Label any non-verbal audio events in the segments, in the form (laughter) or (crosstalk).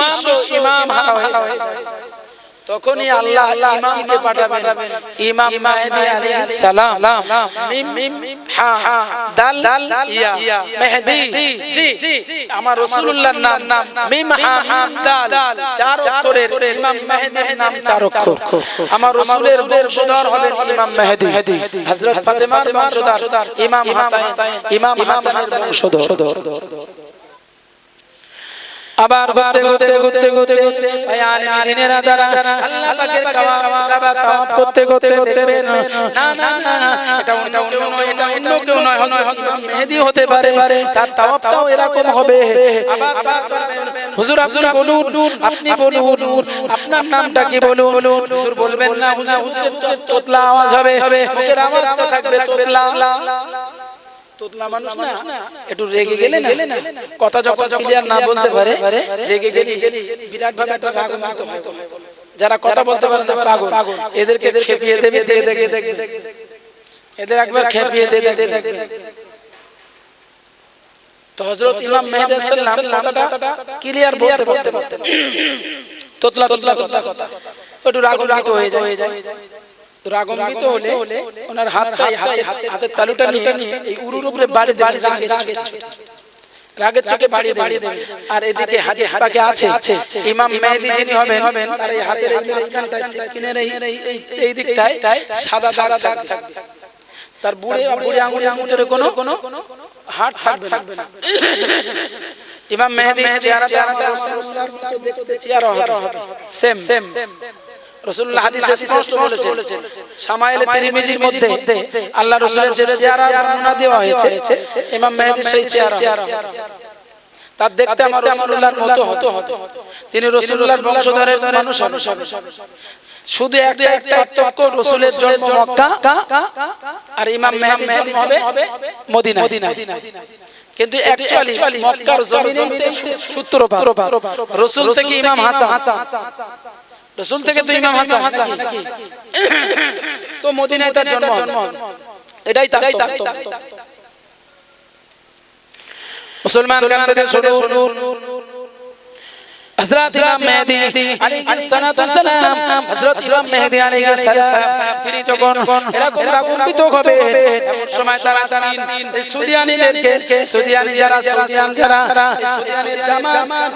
বিশ্ব ইমাম হারা হয়ে যায়। তখনই আল্লাহ ইমামকে পাঠাবেন। ইমাম মাহদি আলাইহিস সালাম। মিম মিম হা দাল ইয়া। মেহদি জি। আমার রাসূলুল্লাহর নাম মিম হা মিম দাল। চার অক্ষরের ইমাম মেহদির নাম চার অক্ষর। আমার রাসূলের বংশধর হবেন ইমাম মেহদি হযরত ফাতেমার বংশধর ইমাম হাসান ইমাম হাসানের বংশধর। আবার ঘুরতে ঘুরতে ঘুরতে ঘুরতে ভাই আলেম দিনেরা দ্বারা আল্লাহ পাকের কাবা তাওয়াফ করতে করতে দেখবেন না না না এটা অন্য কেউ নয়, এটা অন্য কেউ নয় মেহেদী হতে পারে, তার তাওয়াফটাও এরকম হবে। আবার হুজুর, আপনি বলুন আপনি বলুন, আপনার নামটা কি বলুন? হুজুর বলবেন না হুজুর, তোতলা আওয়াজ হবে। মুখের আওয়াজটা থাকবে তোতলা। তোতলা মানুষ না একটু রেগে গেলে না। কথা যখন ক্লিয়ার না বলতে পারে রেগে গেলে বিরাট ভাবে একটা রাগান্বিত হয়। যারা কথা বলতে পারে না পাগল। এদেরকে খেপিয়ে দেবে দেখে এদের একবার খেপিয়ে দেখে তো হযরত ইমাম মেহেদী সাল্লাম কথাটা ক্লিয়ার বলতে বলতে পারতেন। তোতলা তোতলা কথা। কথা একটু রাগান্বিত হয়ে যায়। তো হলে ওনার হাতটা হাতে হাতের তালুটা নিয়ে এই উরুর উপরে বাড়ি বাড়ি রাগে রাগে রাগের চোখে। বাড়িয়ে দেবে। আর এদিকে হাদিস পাকে আছে ইমাম মেহেদী যিনি হবেন আর এই হাতের এই মাঝখানটায় কিনের এই এই দিকটায় সাদা দাগ থাকবে। তার বুড়ে বুড়ে আঙুলের ভিতরে কোনো কোনো হাড় থাকবে না। ইমাম মেহেদী চেহারা দেখতে চেহারা হবে। সেম সেম রাসূলুল্লাহ হাদিসে স্পষ্ট বলেছেন শামাইলে তিরমিজির মধ্যে আল্লাহ রাসূলের যে চেহারা বর্ণনা দেওয়া হয়েছে। ইমাম মেহেদী সেই চেহারা। তার দেখতে আমার রাসূলুল্লাহর মতো হতো। তিনি রাসূলুল্লাহর বংশধরের মানুষ শুধু একটা একটা পার্থক্য রাসূলের জন্ম মক্কা আর ইমাম জন্ম হবে মদিনা কিন্তু অ্যাকচুয়ালি মক্কার জমিনেতে সূত্রপাত। রাসূল থেকে ইমাম হাসান। রসুল থেকে তো ইমাম হাসান (coughs) তো মদিনায় তার জন্ম। এটাই তার মুসলমান কেন থেকে শুনুন হযরত ইমাম মেহেদী আলাইহিস সালাতু সালাম হযরত ইমাম মেহেদী আলাইহিস সালাম, তিনি যখন এরকম রাগম্বিত হবে, এমন সময় তারা এই সুদিয়ানিদেরকে, সুদিয়ানি যারা, সুদিয়ান যারা সুদিয়ানের জামা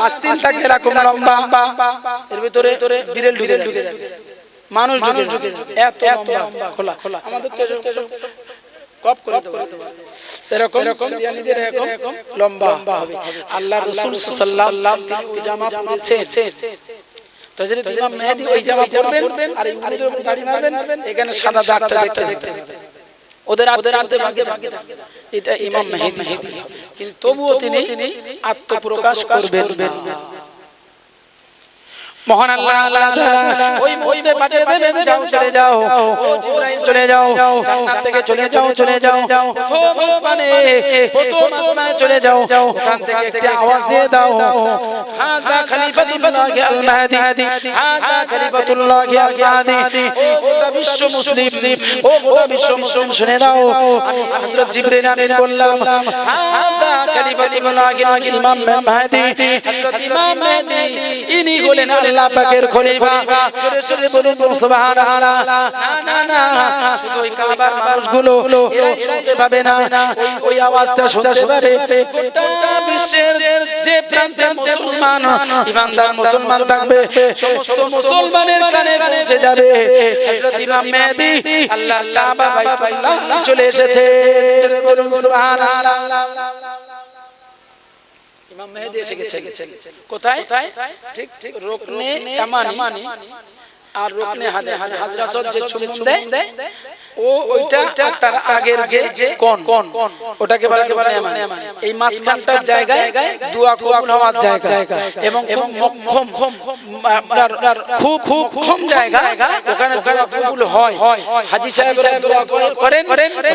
আস্তিন থাকে এরকম লম্বা, এর ভিতরে বিড়েল ঢুকে যাবে মানুষ ঢুকে এত লম্বা, খোলা আমাদের তো কপ করে এরকম সুদিয়ানিদের এরকম লম্বা হবে। আল্লাহ রাসূল সাল্লাল্লাহু আলাইহি পরেছে ইমাম মেহেদী ওই জামা পরবেন আর এই উড়ে উপর গাড়ি মারবেন এখানে সাদা দাগটা দেখতে দেখতে ওদের ওদের আনতে ভাগে ভাগে এটা ইমাম মেহেদী কিন্তু তবুও তিনি আত্মপ্রকাশ করবেন। মহান আল্লাহ আল্লাহ তাআলা ওই মুহূর্তে পাঠিয়ে দেবেন যাও চলে যাও ও জিবরাইল চলে যাও জান্নাত থেকে চলে যাও চলে যাও প্রথম আসমানে প্রথম আসমানে চলে যাও ওখান থেকে একটা আওয়াজ দিয়ে দাও হাযা খলিফাতুল্লাহ আল মাহদি হাযা খলিফাতুল্লাহ আল মাহদি ও গোটা বিশ্ব মুসলিম ও গোটা বিশ্ব মুসলিম শুনে আমি হযরত জিবরাইল আমিন বললাম হাযা খলিফাতুল্লাহ আল ইমাম মাহদি হযরত ইমাম মাহদি ইনি হলেন আল্লাহ পাকের খলিফা। জোরে জোরে বলুন সুবহানাল্লাহ। না না না। শুধু ওই কাবার মানুষগুলো এরা শুনতে পাবে না। ওই আওয়াজটা শুনতে পাবে। গোটা বিশ্বের যে প্রান্তে মুসলমান ইমানদার মুসলমান থাকবে সমস্ত মুসলমানের কানে পৌঁছে যাবে। হযরত ইমাম মেহেদী আল্লাহ কাবা বাইতুল্লাহ চলে এসেছে। জোরে বলুন সুবহানাল্লাহ। ইমাম মেহেদী এসে গেছেন। কোথায়? ঠিক ঠিক রোকনে ইয়ামানি আর রোকনে হাজার হাজরাসত যে চুম্বন দেয় ও ওইটা তার আগের যে কোন। কোন। ওটাকে বলা বলা ইয়ামানি এই মাঝখানটার জায়গায় দোয়া কবুল হওয়ার জায়গা। এবং এবং মক্ষম আপনার খুব খুব কম জায়গা। ওখানে দোয়া কবুল হয়। হাজী সাহেবরা দোয়া করেন।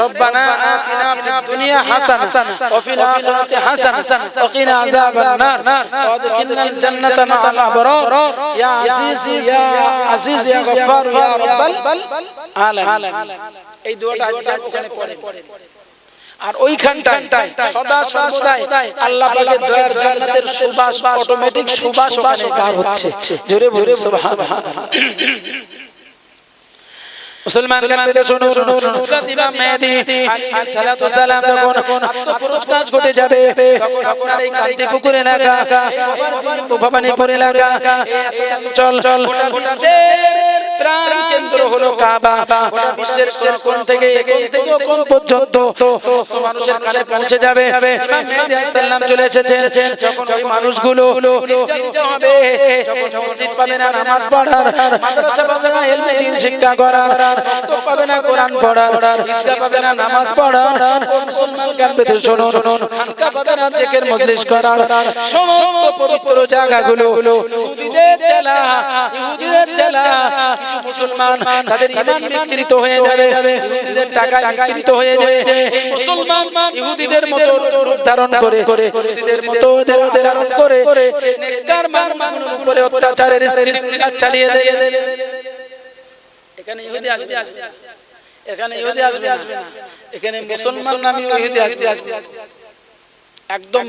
রব্বানা আতিনা ফিদ দুনিয়া হাসানা। ওয়া ফিল আখিরাতি হাসানা। ওয়া কিনা আযাবান নার ওয়া আদখিলনাল জান্নাতা মা'আল আবরার ইয়া আজিজ ইয়া আজিজ ইয়া গফফার ইয়া রাব্বাল আলামিন। এই দোয়াটা আজিজ ওখানে পড়ে। আর ওইখানটায় সদা সর্বদাই আল্লাহ পাকের দয়ার জান্নাতের সুবাস অটোমেটিক সুবাস ওখানে পার হচ্ছে। জোরে বলে সুবহানাল্লাহ। মুসলমান কান্দিতে শুনো শুনো হযরত ইমাম মেহেদী আলাইহিস সালাতু সালাম যখন আত্মপুরস্কার ঘটে যাবে তখন আপনার এই কান্তি পুকুর এলাকা ভবানীপুর এলাকা চল চল বিশ্বের প্রাণ কেন্দ্র হলো কাবা বিশ্বের কোন কোন থেকে কোন থেকে কোন পর্যন্ত মানুষের কানে পৌঁছে যাবে। ইমাম মেহেদী আলাইহিস সালাম চলে এসেছেন যখন ওই মানুষগুলো হবে যখন মসজিদ পাবে না নামাজ পড়ার মাদ্রাসা পাবে না ইলমে দ্বীন শিক্ষা করার তো পাবে না কোরআন পড়ার, ঈদগাহ পাবে না নামাজ পড়ার। মুসলমান কানবে তো শোনো শুনুন পাবে না জিকির মজলিস করার। সমস্ত পবিত্র জায়গাগুলো, ইহুদিদের চেলা ইহুদিদের চেলা। কিছু মুসলমান তাদের ঈমান বিকৃত হয়ে যাবে, ইহুদিদের টাকা বিকৃত হয়ে যাবে। এই মুসলমান ইহুদিদের মতো রূপ ধারণ করে, ইহুদিদের মতো ওদের আচরণ করে নেককার মানুষের উপরে অত্যাচারের সৃষ্টি চালিয়ে দেয় এখানে ইহুদি আসবে এখানে ইহুদি আসবে আসবে না। এখানে মুসলমান নামী ইহুদি আসবে আসবে একদম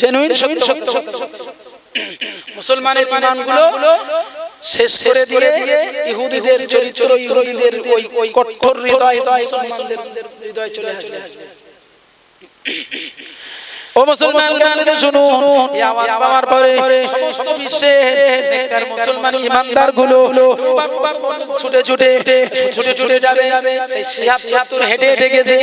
জেনুইন সত্য সত্য মুসলমানের ইমানগুলো শেষ করে দিয়ে ইহুদিদের চরিত্র ইহুদিদের ওই ওই কঠোর হৃদয় মুসলমানদের হৃদয় চলে আসবে। ও মুসলমান গানে শুনো এই আওয়াজ পাওয়ার পরে সমস্ত বিশ্বের নেককার মুসলমান ইমানদারগুলো ছুটে ছুটে ছুটে ছুটে যাবে। সেই শিহাব চত্বর হেঁটে হেঁটে গেছে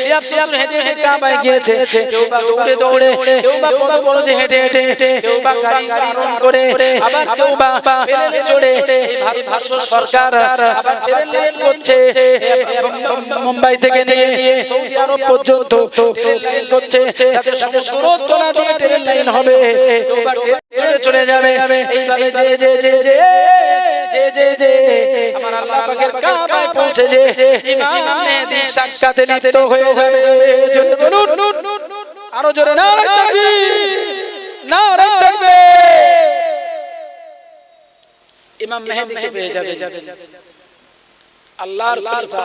শিহাব চত্বর হেঁটে হেঁটে কাবায় গিয়েছে। কেউ বা দৌড়ে দৌড়ে কেউ বা পড়ে যে হেঁটে হেঁটে কেউ বা গাড়ি আরোহণ করে আবার কেউ বা প্লেনে চড়ে এই ভারতবর্ষ সরকার আবার ট্রেন লাইন করছে মুম্বাই থেকে নিয়ে সৌদি আরব পর্যন্ত ট্রেন লাইন করছে যাতে সমগ্র তোলা দিয়ে ট্রেন লাইন হবে। চলে যাবে। এইভাবে যে যে যে যে যে যে যে, আমার আল্লাহ পাকের কাবায় পৌঁছে যে, ইমাম মেহেদী সাক্ষাতে লিপ্ত হয়ে যাবে। জোরে বলুন। আরও জোরে না থাকবে না থাকবে ইমাম মেহেদীকে পেয়ে যাবে। আল্লাহর খলিফা।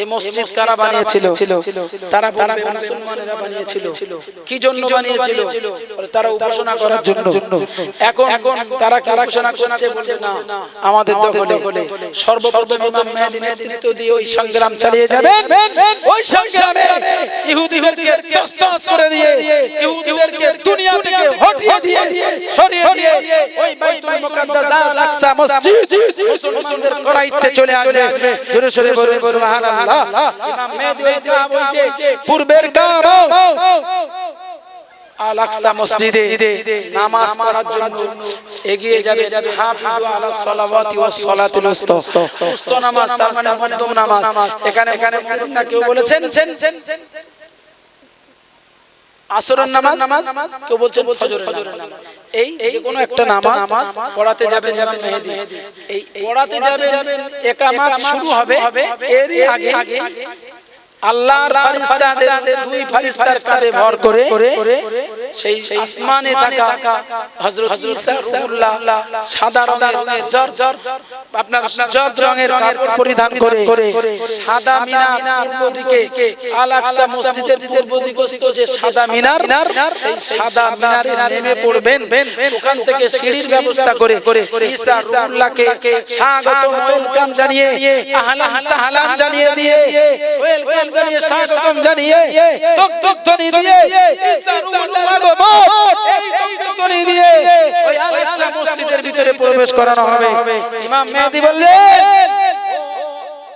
এই মসজিদ কারা বানিয়েছিল? তারা বলবে মুসলমানেরা বানিয়েছিল। কি জন্য বানিয়েছিল? তারা উপাসনা করার জন্য। এখন এখন তারা কি উপাসনা করছে বলছে না। আমাদের দখলে সর্বপ্রথম ইমাম মেহেদী নেতৃত্ব দিয়ে ওই সংগ্রাম চালিয়ে যাবেন। ওই সংগ্রামে ইহুদিদেরকে তসতস করে দিয়ে ইহুদিদেরকে দুনিয়া থেকে হটিয়ে দিয়ে সরিয়ে দিয়ে ওই বাইতুল মুকাদ্দাস আল আকসা মসজিদ মুসলমানদের করাইতে চলে আসবে। জোরে সোরে বলুন সুবহানাল্লাহ। পূর্বের কাবা আল মসজিদে নামাজ পড়ার জন্য এগিয়ে যাবে যাবে হাফিজু আলা সালাওয়াতি ওয়াস সালাতুল উস্তা। উস্তা নামাজ, তার মানে মধ্যম নামাজ। এখানে এখানে কেউ বলেছেন? আসরের নামাজ কেউ বলছেন ফজরের নামাজ। এই যে কোনো একটা নামাজ পড়াতে যাবে যাবে মেহেদি। এই পড়াতে যাবে একামাত শুরু হবে এরই আগে। আল্লাহর ফেরেশতাদের দুই ফেরেশতার কাঁধে ভর করে সেই আসমানে থাকা হযরত ঈসা রূহুল্লাহ সাদা রঙের জর জর আপনার জর্দ রঙের কাপড় পরিধান করে সাদা মিনার পূর্ব দিকে আল আকসা মসজিদের পূর্ব দিকস্থ যে সাদা মিনার সেই সাদা মিনারে নেমে পড়বেন ওখান থেকে সিঁড়ির ব্যবস্থা করে ঈসা রূহুল্লাহকে স্বাগত ওয়েলকাম জানিয়ে আহলান সাহলান জানিয়ে দিয়ে ওয়েলকাম জানিয়ে স্বাগতম জানিয়ে তক তক ধ্বনি দিয়ে ঈসা রূহুল্লাহর আগমন এই তক তক ধ্বনি দিয়ে ওই আল মসজিদের ভিতরে প্রবেশ করানো হবে। ইমাম মেহেদী বললেন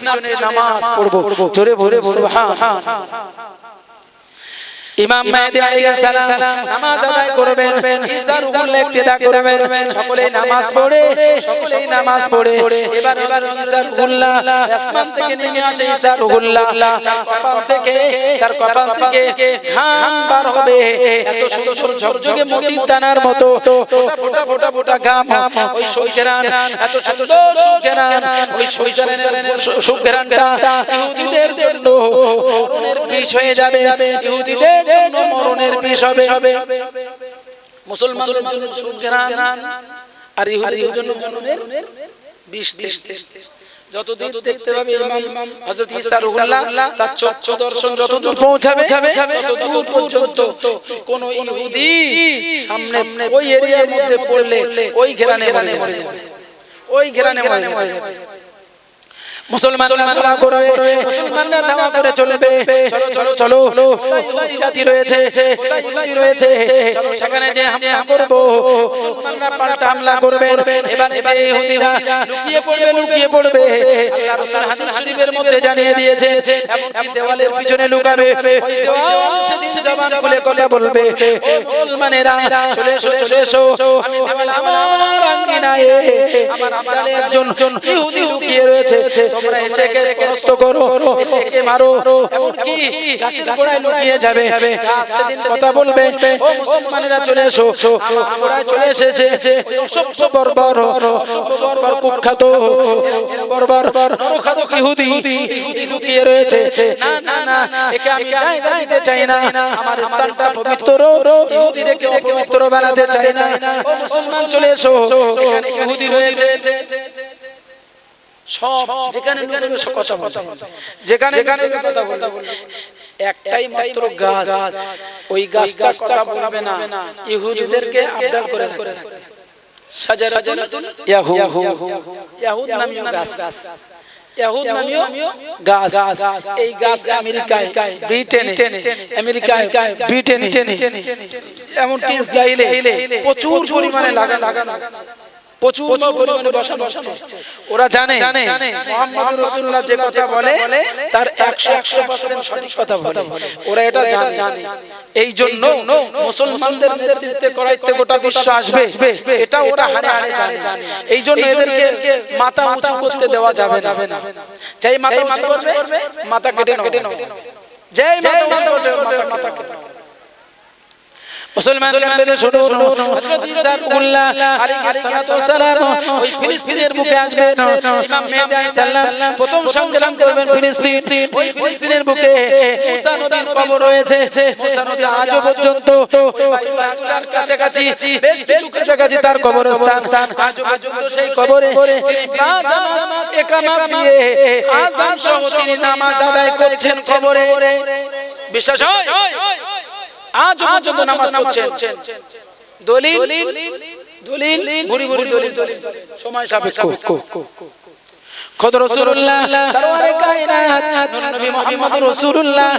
পিছনে নামাজ পড়ব। জোরে ভরে বলে সুবহানাল্লাহ। ইমাম মেহেদী আলাইহিস সালাম নামাজ আদায় করবেন ইসার উল্লেখ ইক্তেদা করবেন সকলে নামাজ পড়ে সকলে নামাজ পড়ে। এবার এবার ইসার উল্লাহ, আসমান থেকে নেমে আসে ইসার উল্লাহ। কপাল থেকে, তার কপাল থেকে ঘাম বার হবে। এত সুন্দর ঝকঝকে মতির দানার মতো ফোটা ফোটা ফোটা ঘাম। ওই সুঘেরান এত সুন্দর সুঘেরান ওই সুঘেরানের সুঘেরানটা ইহুদিদের জন্য মরণের বিষ হয়ে যাবে। ইহুদিদের জন্য মরণের বিষ হবে। মুসলমানদের জন্য সুঘেরান আর ইহুদিদের জন্য মরণের বিষ বিষ যত দেখতে পাবে ইমাম হযরত ঈসা রুহুল্লাহ তার চক্ষু দর্শন যত পৌঁছাবে তত পর্যন্ত কোন ইহুদি সামনে ওই এরিয়ার মধ্যে পড়লে ওই ঘেরানে মরে যাবে। ওই ঘেরানে মরে যাবে। মুসলমানরা করবে মুসলমানরা দাওয়া করে চলবে চলো চলো চলো। জাতি রয়েছে রয়েছে। সেখানে যে হামলা করব মুসলমানরা পাল্টা হামলা করবে এবারে যে ইহুদিরা লুকিয়ে পড়বে লুকিয়ে পড়বে। আল্লাহ রাসূল হাদিস শরীফের মধ্যে জানিয়ে দিয়েছে এমনকি দেওয়ালের পিছনে লুকাবে ওই দেওয়াল সেদিন জবান খুলে কথা বলবে। ও মুসলমানেরা চলে এসো চলে এসো আমি দেওয়াল আমার আঙ্গিনায় আমার আব্দালে একজন ইহুদি লুকিয়ে রয়েছে তোমরা এসে কে পরাস্ত করো এসে মারো। এমনকি গাছের গোড়ায় লুকিয়ে যাবে। গাছ সেদিন কথা বলবে ও মুসলমানেরা চলে এসো। আমরা চলে এসেছে। অসভ্য বর্বর বর্বর কুখ্যাত বর্বর নরখাত ইহুদি। লুকিয়ে রয়েছে। না না না একে আমি জায়গা দিতে চাই না। আমার স্থানটা পবিত্র ইহুদিদেরকে অপবিত্র বানাতে চাই না। ও মুসলমান চলে এসো। এখানে ইহুদি রয়েছে। সব যেখানে কথা যেখানে যেখানে কথা বলতে একটাই মাত্র গাছ ওই গাছটা কথা বলবে না। ইহুদিদেরকে আবদার করে করে ইয়াহু। ইয়াহুদ নামীয় গাছ। ইয়াহুদ নামীয় গাছ। এই গাছ আমেরিকায় ব্রিটেনে আমেরিকায় ব্রিটেনে। এমনকি ইসরায়েলে প্রচুর পরিমাণে লাগা লাগানো প্রচুর পরিমাণে বসানো হচ্ছে ওরা জানে মোহাম্মদ রাসূলুল্লাহ যে কথা বলে তার 100 100% সঠিক কথা বলে। ওরা এটা জানে। এই জন্য মুসলমানদের নেতৃত্বে করাইতে গোটা বিশ্ব আসবে। এটা ওরা হারে হারে জানে। এই জন্য এদেরকে মাথা উঁচু করতে দেওয়া যাবে না। যাই মাথা উঁচু করবে মাথা কেটে নাও যাই মাথা উঁচু করবে মাথা মাথা কেটে নাও মুসলমান কান্দেনে শুনো হযরত ঈসা উল্লাহ আলাইহিস সালাতু ওয়াসালাম ওই ফিলিস্তিনের বুকে আসবেন ইমাম মেহেদী আলাইহিস প্রথম সংগ্রাম করবেন ফিলিস্তিন ওই ফিলিস্তিনের বুকে মুসা নদীর কবর রয়েছে মুসা আজও পর্যন্ত বাইতুল আকসার কাছাকাছি বেশ কিছু কাছাকাছি তার কবরস্থান আজও পর্যন্ত সেই কবরে তিনি পাঁচ জামাত একামত দিয়ে আযান সহ তিনি নামাজ আদায় করছেন কবরে। বিশ্বাস হয়? আজ পর্যন্ত নামাজ পড়ছেন। দলিল দলিল ঘুরি ঘুরি দলিল সময় সাপেক্ষ। খোদ রাসূলুল্লাহ সরওয়ারে কায়নাত নূর নবী মুহাম্মদ রাসূলুল্লাহ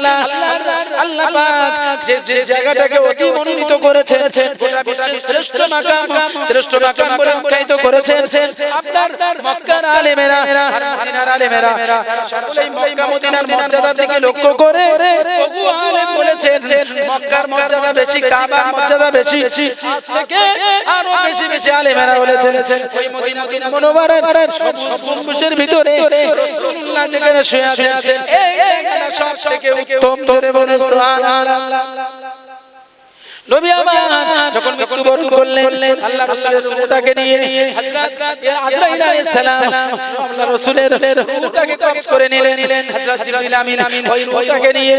আল্লাহ পাক যে যে জায়গাটাকে অতি মনোনীত করেছেন গোটা বিশ্বের শ্রেষ্ঠ মাকাম শ্রেষ্ঠ মাকাম বলে করেছেন আপনার মক্কার আলেমেরা মদিনার আলেমেরা সকলেই মক্কা মদিনার মর্যাদা থেকে লক্ষ্য করে তবু আলেম বলেছেন মক্কার মর্যাদা বেশি কাবার মর্যাদা বেশি। থেকে আরও বেশি বেশি আলেমেরা বলেছেন ওই মদিনা মুনাওয়ারার সবুজ ভিতরে রাসূলুল্লাহ যেখানে শুয়ে আছেন এই জায়গাটা সব থেকে উত্তম ধরে বলে সুবহানাল্লাহ। নবী আমার যখন মৃত্যুবরণ করলেন আল্লাহ রাসূলের রূহটাকে নিয়ে হযরত আজরাইল আলাইহিস সালাম আল্লাহ রাসূলের রূহটাকে কবজ করে নিলেন। হযরত জিবরিল আমিন ওই রূহটাকে নিয়ে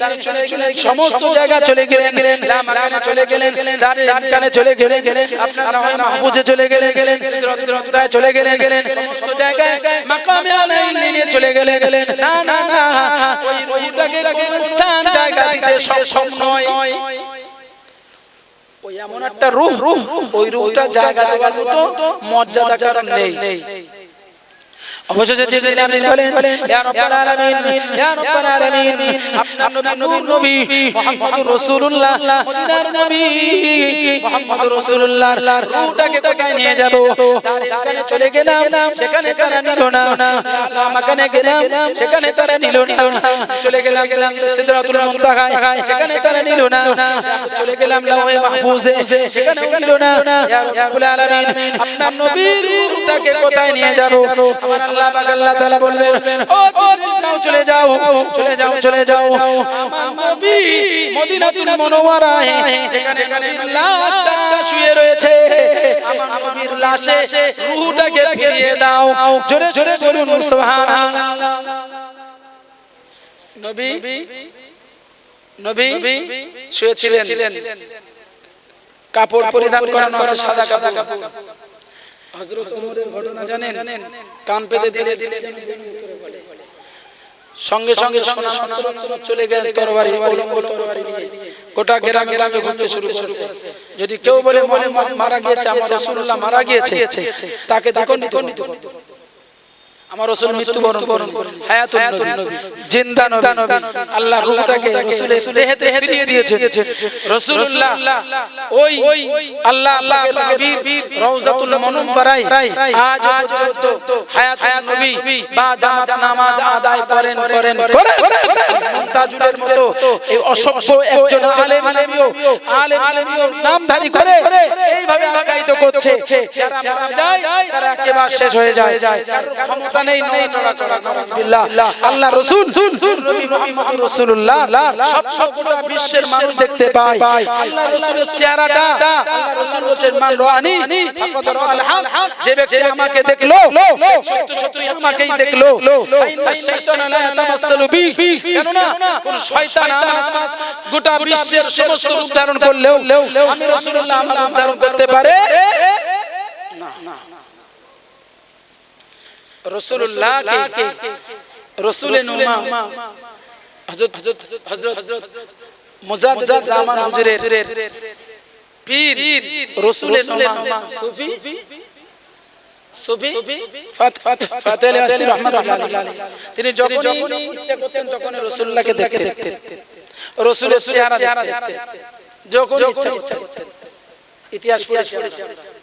তার চলে গেলেন সমস্ত জায়গা চলে গেলেন লা মাকানে চলে গেলেন দারে মাকানে চলে গেলেন আপনার মাহফুজে চলে গেলেন সিদরাতুল চলে গেলেন সমস্ত জায়গায় মাকামে আলাইহি নিয়ে চলে গেলেন না না না ওই রূহটাকে কোন স্থান জায়গা দিতে সক্ষম নয় ওই এমন একটা ওই রূহটা জায়গা দেওয়ার মতো মর্যাদা নেই। অবশেষে জিবরিল আমিন বলেন ইয়া রাব্বাল আলামিন ইয়া রাব্বাল আলামিন আপনার নবী নূর নবী মুহাম্মদুর রাসূলুল্লাহ মদিনার নবী মুহাম্মদুর রাসূলুল্লাহর রূহটাকে কোথায় নিয়ে যাব? তার এখানে চলে গেলাম সেখানে তারা নিল না। আল্লাহ গেলাম সেখানে তারা নিল না। চলে গেলাম গেলাম সিদরাতুল মুনতাহায় সেখানে তারা নিল না। চলে গেলাম লাওহে মাহফুজে সেখানেও নিল না। ইয়া রাব্বাল আলামিন আপনার নবীর রূহটাকে কোথায় নিয়ে যাব? আমার আল্লাহ পাক আল্লাহ তাআলা বলবেন, ও যাও চলে যাও চলে যাও চলে যাও। আমার নবী মদিনাতুল মুনাওয়ারায়, যেখানে নবীর লাশটা শুয়ে রয়েছে, আমার নবীর লাশে রূহটাকে ফিরিয়ে দাও। জোরে জোরে বলুন, সুবহানাল্লাহ। নবী নবী শুয়েছিলেন। কাপড় পরিধান করানো আছে, সাদা কাপড়। হযরত ওমরের ঘটনা জানেন? কান পেতে দিলে দিলে সঙ্গে সঙ্গে সোনা মাত্র চলে গেলেন তরবারি উলঙ্গ তরবারি নিয়ে। গোটা গ্রামে গ্রামে ঘুরতে শুরু করেছে। যদি কেউ বলে মনে মারা গিয়েছে আমার রাসূলুল্লাহ মারা গিয়েছে তাকে দেখুন নিত আমার রাসূল মৃত্যুবরণ করেন। হায়াতুন নবী। জিন্দা নবী। আল্লাহ রূহটাকে রাসূলের দেহেতে ফিরিয়ে দিয়েছেন। রাসূলুল্লাহ ওই আল্লাহ আল্লাহ নবীর রওজাতুল মুনাওয়ারায় আজ পর্যন্ত হায়াতুন নবী বা জামাত নামাজ আদায় করেন করেন করেন। মুস্তাজুলের মতো এই অসভ্য একজন আলেম আলেমিও আলেম আলেমিও নামধারী করে এইভাবে আকাইত করছে। যারা মারা যায় তারা একেবারে শেষ হয়ে যায়। ক্ষমতা নেই নড়াচড়া করা নাউজুবিল্লাহ আল্লাহ রাসূল নবী মুহাম্মদ রাসূলুল্লাহ সব সব গোটা বিশ্বের মানুষ দেখতে পায় আল্লাহ রাসূলের চেহারাটা আল্লাহ রাসূল বলেন মান রানি ফাকাদ রাআল হক যে ব্যক্তি আমাকে দেখল সত্যি সত্যি আমাকেই দেখল ইন্না শাইতানা লা ইয়াতামাসসালু বি কেন কোন শয়তান আমার গোটা বিশ্বের সমস্ত রূপ ধারণ করলেও আমি রাসূলুল্লাহ আমার রূপ ধারণ করতে পারে না না রসুল্লাহ কে তিনি যখন তখন রাসূলুল্লাহকে দেখতেন। রাসূলের চেহারা দেখতেন। যখন ইচ্ছা ইচ্ছা করতেন। ইতিহাস পড়েছে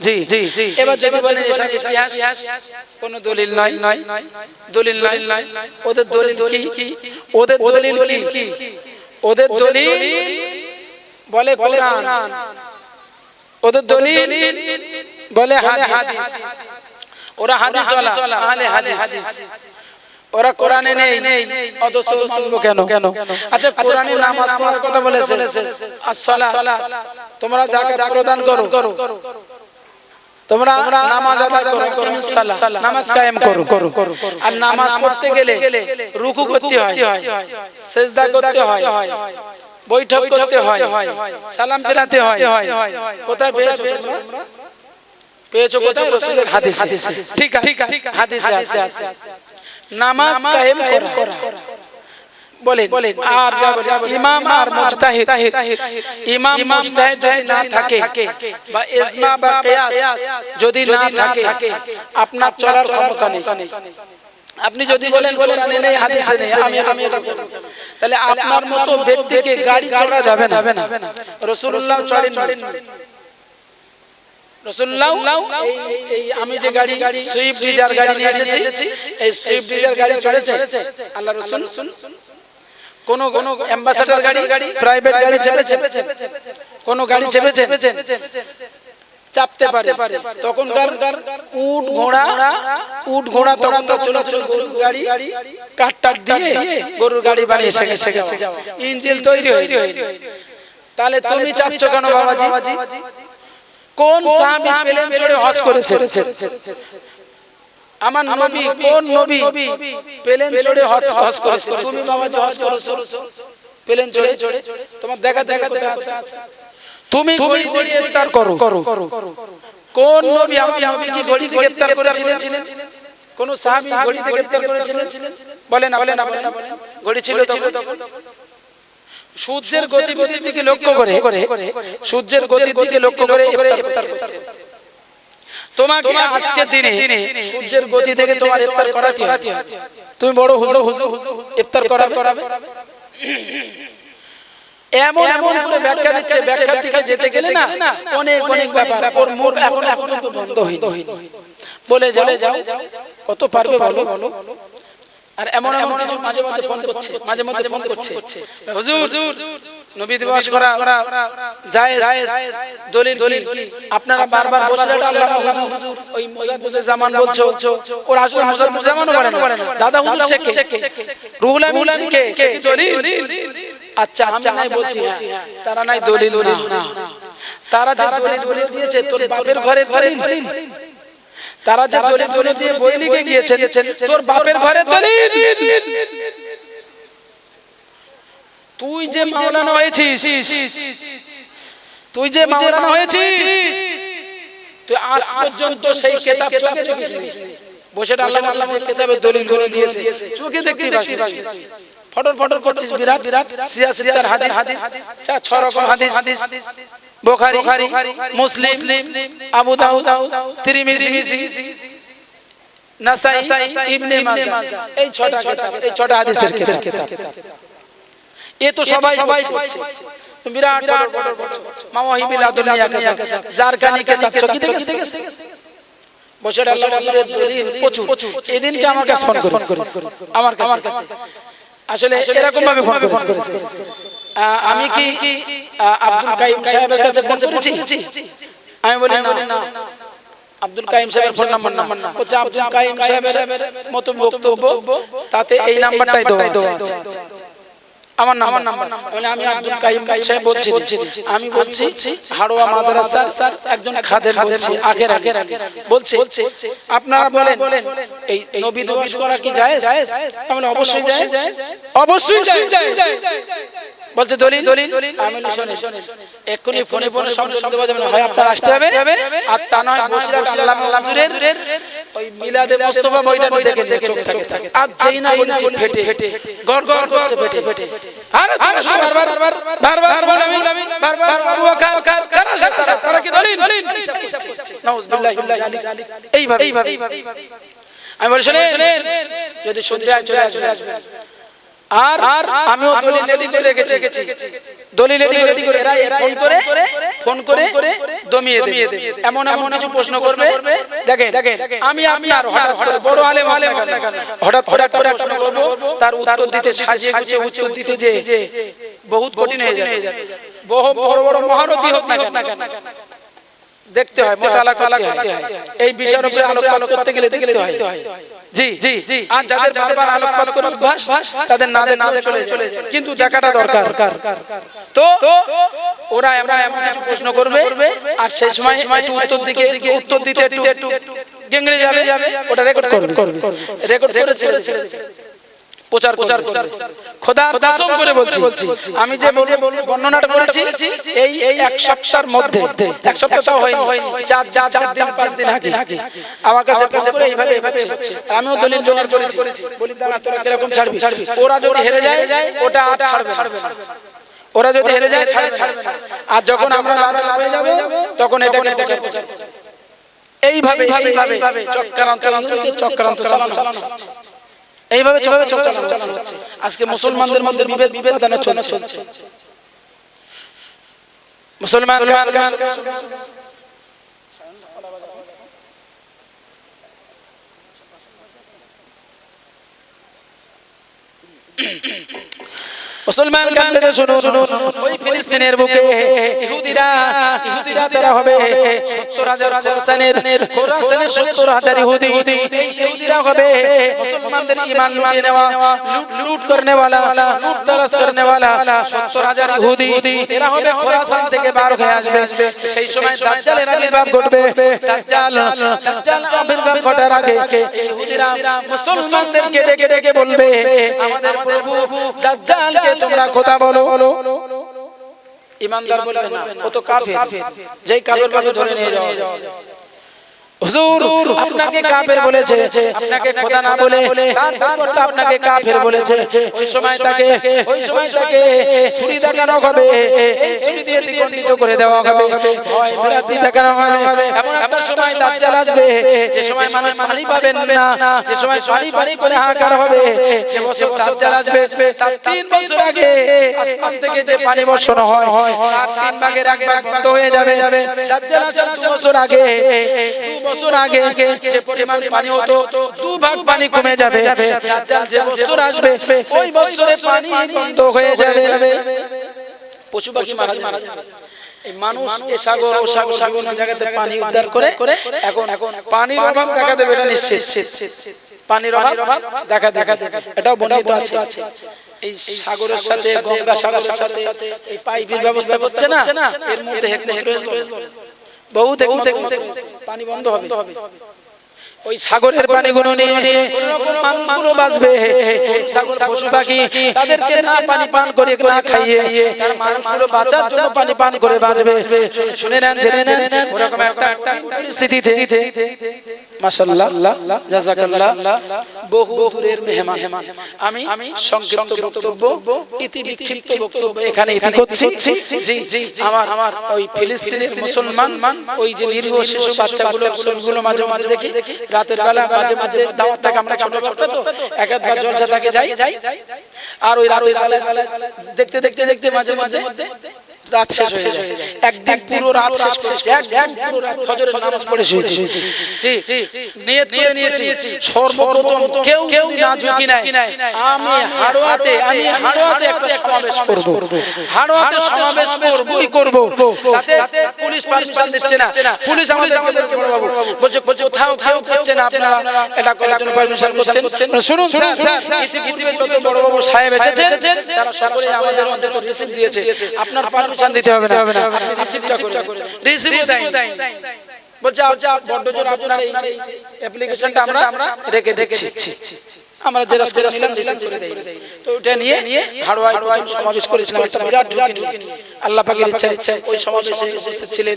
জি জি জি। এবার যদি বলেন এসব ইতিহাস কোন দলিল নাই দলিল নাই। নাই ওদের দলিল কি? ওদের দলিল কি? ওদের দলিল বলে কোরআন। ওদের দলিল বলে হাদিস। ওরা হাদিস ওয়ালা আহলে হাদিস। ওরা কোরআনে নেই অথচ মানবো কেন? কেন? আচ্ছা কোরআনে নামাজ পড়ার কথা বলেছে। আসসালা তোমরা যাকাত প্রদান করো। তোমরা নামাজ আদায় করো। নামাজ কায়েম করো। করো। আর নামাজ পড়তে গেলে রুকু করতে হয়। সিজদা করতে হয়। বৈঠক করতে হয়। সালাম ফেরাতে হয়। কোথায় পেয়েছ তোমরা? পেয়েছ কোথায় রাসূলের হাদিসে। ঠিক ঠিক আছে হাদিসে আছে। নামাজ কায়েম করা। বলেন বলেন আর ইমাম আর মুজতাহিদ ইমাম মুজতাহিদ যদি না থাকে বা ইজমা বা কিয়াস যদি না থাকে আপনার চলার ক্ষমতা নেই। আপনি যদি বলেন কোরআনে নেই হাদিসে নেই আমি আমি এটা করব। তাহলে আপনার মতো ব্যক্তিকে গাড়ি চড়া যাবে না। রাসূলুল্লাহ চড়েন আমি যে গাড়ি সুইফট ডিজার গাড়ি নিয়ে এসেছি এই সুইফট ডিজার গাড়ি চড়েছে আল্লাহ রসুল। কোন কোন অ্যাম্বাসাডার গাড়ি প্রাইভেট গাড়ি চেপেছে কোন গাড়ি চেপেছে চাপতে পারে। তখনকার উট ঘোড়া উট ঘোড়া তখন তো চলাচল গরুর গাড়ি। কাট টাট দিয়ে গরুর গাড়ি বানিয়ে শেখে ইঞ্জিন তৈরি হয়ে তাহলে তুমি চাপছো কেন বাবাজি? কোন সাহাবী প্লেন চড়ে হজ করেছে? আমার নবী কোন নবী প্লেন চড়ে হজ হজ করেছে? তুমি বাবা যে হজ করেছ প্লেন চড়ে চড়ে তোমার দেখা দেখা দেখা আছে? তুমি ঘড়ি দিয়ে ইফতার করো। করো। কোন নবী আমার নবী কি ঘড়ি দিয়ে ইফতার করেছিলেন? কোন সাহাবী ঘড়ি দিয়ে ইফতার করেছিলেন? বলেন বলেন বলেন। ঘড়ি ছিল ছিল তখন? সূর্যের গতিবিধির দিকে লক্ষ্য করে সূর্যের গতির দিকে লক্ষ্য করে। তোমাকে আজকে দিনে সূর্যের গতি থেকে তোমার ইফতার করাতে হবে। তুমি বড় হুজুর হুজুর ইফতার করাবে? করাবে? এমন এমন করে ব্যাখ্যা দিচ্ছে ব্যাখ্যা থেকে যেতে গেলে না অনেক অনেক ব্যাপার ওর মুখ এখন পর্যন্ত বন্ধ হয়নি বলে যাও যাও কত পারবে বলো? আর এমন এমন কিছু মাঝে মাঝে ফোন করছে, মাঝে মাঝে ফোন করছে। হুজুর, নবী দিবস করা যায় দলিল দলিল আপনারা বারবার আল্লাহ হুজুর, ওই জামান বলছো জামানও বলে না। দাদা হুজুর রুহুল আমিন দলিল? আচ্ছা আচ্ছা নাই বলছি হ্যাঁ। তারা নাই দলিল না। তারা যে দলিল দলিল দিয়েছে, তোর বাপের ঘরের দলিল। তারা যে দলিল দলিল দিয়ে বই লিখে গিয়েছে তোর বাপের ঘরের দলিল। তুই যে মাওলানা হয়েছিস তুই যে মাওলানা হয়েছিস তুই আজ পর্যন্ত সেই কিতাব চোখে দেখিস বসে আল্লাহ আল্লাহ কিতাবে দলিল দলিল দিয়েছে। চোখে দেখতে পাস ফটর ফটর করছিস বিরাট। বিরাট। সিয়া সিয়ার হাদিস। হাদিস। চা ছ রকম হাদিস। হাদিস। বুখারী মুসলিম আবু দাউদ তিরমিজি নাসাই ইবনে মাজাহ এই ছটা কিতাব এই ছটা হাদিসের কিতাব। এ তো সবাই সবাই বিরাট বড় বড় বড় মাওয়াহিবিল আদুনিয়া কিতাব। জারকানি কিতাব। চকি দেখেছে আল্লাহ দলিল। প্রচুর। এদিনকে আমার কাছে। ফোন আমার কাছে। আসলে এরকম ভাবে ফোন করেছে। আমি কি আব্দুল কাইম সাহেবের কাছে ফোন করেছি? আমি বলি না আব্দুল কাইম সাহেবের ফোন নাম্বার নাম্বার না বলছে আব্দুল কাইম সাহেবের মতো বক্তব্য তাতে এই নাম্বারটাই দেওয়া আছে। আমার নাম্বার নাম্বার মানে আমি আব্দুল কাইম সাহেব বলছি আমি বলছি হাড়োয়া মাদ্রাসার স্যার একজন খাদের বলছি আগের আগের বলছি আপনারা বলেন এই নবী দিবস করা কি আমি অবশ্যই যায় অবশ্যই যায় বলছে দলিল দলিল আমি বলি, শোনেন এক্ষুনি ফোনে ফোনে সব শব্দ বাজাবে হয় আপনার আসতে হবে আর তা নয় বসিরহাট আল্লামা হুজুরের ওই মিলাদে মোস্তফা বইটা দেখে দেখে চোখ থাকে আজ যেই না বলেছি ফেটে ফেটে গড় গড় করছে ফেটে ফেটে আরে বারবার বারবার বলে আমি বারবার আবু বকর কারা সারা তারা কি দলিল নাউজুবিল্লাহি মিন এইভাবে এইভাবে আমি বলি শুনেন যদি সন্ধ্যায় চলে আসবে আর দলিল রেডি করে রেখেছি। দলিল রেডি করে ফোন করে ফোন করে দমিয়ে এমন এমন কিছু প্রশ্ন করবে। দেখেন, আমি আমি আর হঠাৎ করে বড় আলেম আলেম হঠাৎ হঠাৎ করে প্রশ্ন করব। তার উত্তর দিতে সাজিয়ে গুছিয়ে উত্তর দিতে যে বহুত কঠিন হয়ে যাবে। বহু বড় বড় মহারথী হোক না কেন। দেখতে হয় করতে হয়। এই বিষয়ের উপরে আলোকপাত করতে গেলে দেখতে হয়। জি জি জি। আর যাদের বারবার আলোকপাত করে অভ্যাস তাদের নাদে নাদে চলে চলে কিন্তু দেখাটা দরকার। তো ওরা এমন এমন কিছু প্রশ্ন করবে আর সেই সময় একটু উত্তর দিকে উত্তর দিতে একটু একটু যাবে ওটা রেকর্ড করবে। রেকর্ড করে ছেড়ে ছেড়ে প্রচার প্রচার খোদা কসম করে বলছি আমি যে বর্ণনাটা করেছি এই এই এক সপ্তাহের মধ্যে এক সপ্তাহ হয়নি চার চার চার দিন পাঁচ দিন আগে। আমার কাছে কাছে করে এইভাবে এইভাবে আমিও দলিল জোগাড় করেছি। বলি দাঁড়া তোরা কীরকম ছাড়বি? ওরা যদি হেরে যায় ওটা আর ছাড়বে না। ওরা যদি হেরে যায় ছাড়বে ছাড়বে আর যখন আমরা হয়ে যাবে তখন এটাকে প্রচার প্রচার এইভাবে এইভাবে চক্রান্ত চক্রান্ত চালানো চালানো এইভাবে চলে চলছে আজকে মুসলমানদের মধ্যে বিভেদ বিভেদ দানা চলছে। মুসলমান মুসলমান কান্দে শুনো শুনো ওই ফিলিস্তিনের বুকে ইহুদিরা ইহুদিরা তারা হবে 70000 খোরাসানের খোরাসানের 70000 ইহুদি ইহুদিরা হবে মুসলমানদের ঈমান লুটে নেওয়া লুট করনে वाला লুট তরাস করনে वाला 70000 ইহুদি এরা হবে খোরাসান থেকে বার হয়ে আসবে সেই সময় দাজ্জালের আবির্ভাব ঘটবে দাজ্জাল দাজ্জাল আবির্ভাব ঘটার আগে ইহুদিরা মুসলমানদেরকে ডেকে ডেকে বলবে আমাদের প্রভু দাজ্জালকে তোমরা কথা বলো। ইমানদার বলবে না ও তো কাফের। যেই কাফের ধরে নিয়ে যাওয়া হুজুর আপনাকে কাফের বলেছে আপনাকে খোদা না বলে তার পরিবর্তে আপনাকে কাফের বলেছে ওই সময় তাকে ওই সময় তাকে ছুরি দেখানো হবে এই ছুরি দিয়ে দ্বিখণ্ডিত করে দেওয়া হবে ভয় বিরাতি দেখানো হবে এমন একটা সময় দাজ্জাল আসবে যে সময় মানুষ পানি পাবেন না যে সময় পানি পানি করে হাহাকার হবে যে বছর দাজ্জাল আসবে তার তিন বছর আগে থেকে যে পানি বর্ষণ হয় তার তিন ভাগের এক ভাগ বন্ধ হয়ে যাবে দাজ্জাল আসার দু বছর আগে দু বছর আগে যে পরিমাণ পানি হতো, দু ভাগ পানি কমে যাবে। যে বছর আসবে, ওই বছরে পানি বন্ধ হয়ে যাবে। পশু পাখি মারা মানুষ এই সাগরের সাথে পাইপের ব্যবস্থা করছে না? এর মধ্যে বহু থেকে পানি বন্ধ হবে। ওই সাগরের পানিগুলো নিয়ে মানুষগুলো বাঁচবে। সাগর পশু পাখি তাদেরকে না পানি পান করে না খাইয়ে মানুষগুলো বাঁচার জন্য পানি পান করে বাঁচবে। শুনে নেন জেনে নেন। ওরকম একটা একটা পরিস্থিতিতে মাশাআল্লাহ জাযাকাল্লাহ বহু দূরের মেহমান। আমি আমি সংক্ষিপ্ত বক্তব্য ইতি বিক্ষিপ্ত বক্তব্য এখানে ইতি করছি। জি জি আমার আমার ওই ফিলিস্তিনের মুসলমান ওই যে নিরীহ শিশু বাচ্চাগুলো মাঝে মাঝে দেখি রাতের বেলা মাঝে মাঝে দাওয়াত থাকে আমরা ছোট ছোট তো এক একবার জলসা থাকে যাই আর ওই রাতের বেলা দেখতে দেখতে দেখতে মাঝে মাঝে রাত শেষ হয়ে যায় একদিন পুরো রাত শেষ করেছি একদিন পুরো রাত ফজরের নামাজ পড়ে শুয়েছি জি নিয়ত করে নিয়েছি সর্বপ্রথম কেউ কেউ না ঝুঁকি নাই আমি হাড়োয়াতে আমি হাড়োয়াতে একটা সমাবেশ করব হাড়োয়াতে সমাবেশ করবই করব তাতে পুলিশ পারমিশন দিচ্ছে না পুলিশ আমাদের বাবু বলছে বলছে কোথাও কেউ করছে না আপনারা এটা করার জন্য পারমিশন করছেন শুনুন স্যার ইতিপূর্বে যত বড় বাবু সাহেব এসেছেন তারা সকলে আমাদের অন্তত রিসিভ দিয়েছে আপনার পারমিশন দিতে হবে না। আপনি রিসিভটা করে রিসিভও দেন বলছে বড্ড জোর আপনার এই অ্যাপ্লিকেশনটা আমরা রেখে দেখছি আমরা যে রাস্তা নিলাম রিসিভ তো ওটা নিয়ে নিয়ে হাড়োয়াই টোয়াই সমাবেশ করেছিলাম। একটা বিরাট ঝুঁকি আল্লাহ পাকের ইচ্ছা ইচ্ছা ওই সমাবেশে উপস্থিত ছিলেন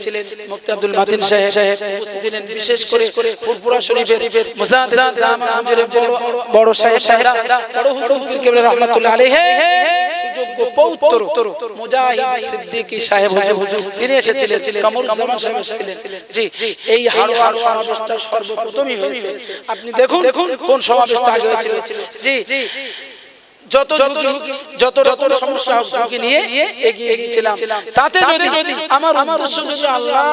মুফতি আব্দুল মাতিন সাহেব। উপস্থিত ছিলেন বিশেষ করে ফুরফুরা শরীফের মুজাদ্দিদ জামা মসজিদের বড় বড় সাহেব সাহেবরা বড় হুজুর পীর কেবলা রাহমাতুল্লাহ আলাইহি সুযোগ্য পৌত্র মুজাহিদ সিদ্দিকী সাহেব হুজুর তিনি এসেছিলেন কামরুল জামান সাহেব এসেছিলেন। জি এই হাড়োয়ার সমাবেশটা সর্বপ্রথমই হয়েছে। আপনি দেখুন দেখুন কোন সমাবেশটা আগে হয়েছিল। জি। যত ঝুঁকি যত রকম সমস্যা হোক ঝুঁকি নিয়ে এগিয়ে গিয়েছিলাম। তাতে যদি যদি আমার উদ্দেশ্য যদি আল্লাহ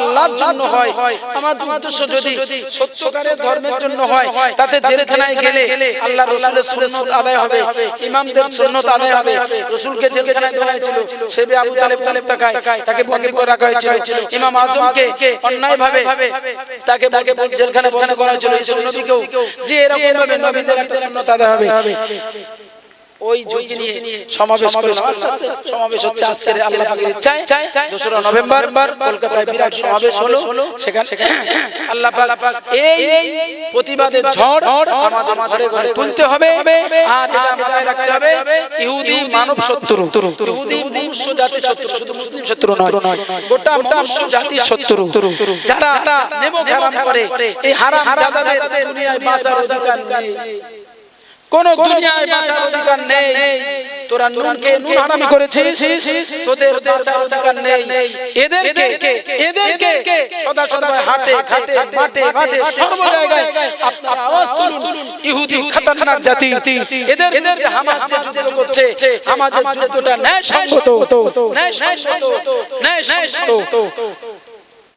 আল্লাহর জন্য হয় আমার উদ্দেশ্য যদি সত্যকারের ধর্মের জন্য হয় তাতে জেলখানায় গেলে আল্লাহ রসুলের সুন্নত আদায় হবে ইমামদের সুন্নত আদায় হবে রসুলকে জেলখানায় দেওয়া হয়েছিল সেবে আবু তালেব তালেব তাকায় তাকে বন্দী করে রাখা হয়েছিল। ইমাম আজমকে অন্যায় ভাবে তাকে তাকে জেলখানায় বন্দী করা হয়েছিল। এই সুন্নতিকেও যে এরকম ভাবে নবীদের একটা সুন্নত আদায় হবে ওই ঝুঁকি নিয়ে সমাবেশ করলাম আস্তে আস্তে সমাবেশ হচ্ছে আজকের আল্লাহ পাকের ইচ্ছায় দোসরা নভেম্বর কলকাতায় বিরাট সমাবেশ হলো। সেখানে আল্লাহ পাক এই প্রতিবাদের ঝড় আমাদের ঘরে ঘরে তুলতে হবে আর এটা মাথায় রাখতে হবে ইহুদি মানব শত্রু। ইহুদি মনুষ্য জাতি শত্রু শুধু মুসলিম শত্রু নয়। গোটা মনুষ্য জাতি শত্রু যারা নেব হারাম করে এই হারাম জাদাদের দুনিয়ায় বাঁচার অধিকার নেই। কোন দুনিয়ায় বাঁচার অধিকার নেই। তোরা নুনকে নুন হারামি করেছিস। তোদের বাঁচার অধিকার নেই। এদেরকে এদেরকে সদা সদা হাটে ঘাটে মাঠে ঘাটে সর্ব জায়গায় আপনার আওয়াজ তুলুন। ইহুদি খতরনাক জাতি। এদের এদের হামাজ যে যুদ্ধ করছে। হামাজের যুদ্ধটা ন্যায় সঙ্গত ন্যায় সঙ্গত ন্যায় সঙ্গত